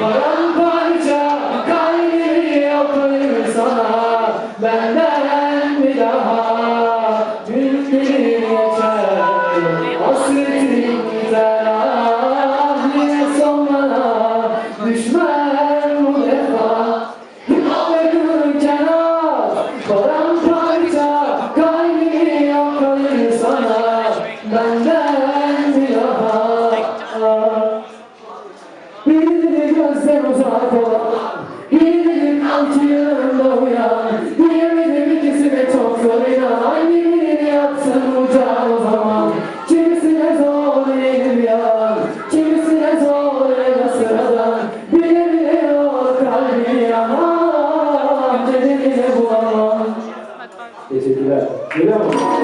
Paramparça kalbimi yapayım sana Benden bir daha Günlerim geçer Hasretim gider Ah niye son Paramparça kalbimi yapayım sana Benden sen uzak ol Birinin altı yanında uyan. Diğerinin ikisine çok zor inan. Annemin yatsın ucağı o zaman? Kimisine zor elim yan. Kimisine zor ele sıradan. Bilemiyor kalbini yanan. Cennetine bulamam. Teşekkürler. Geliyor mu?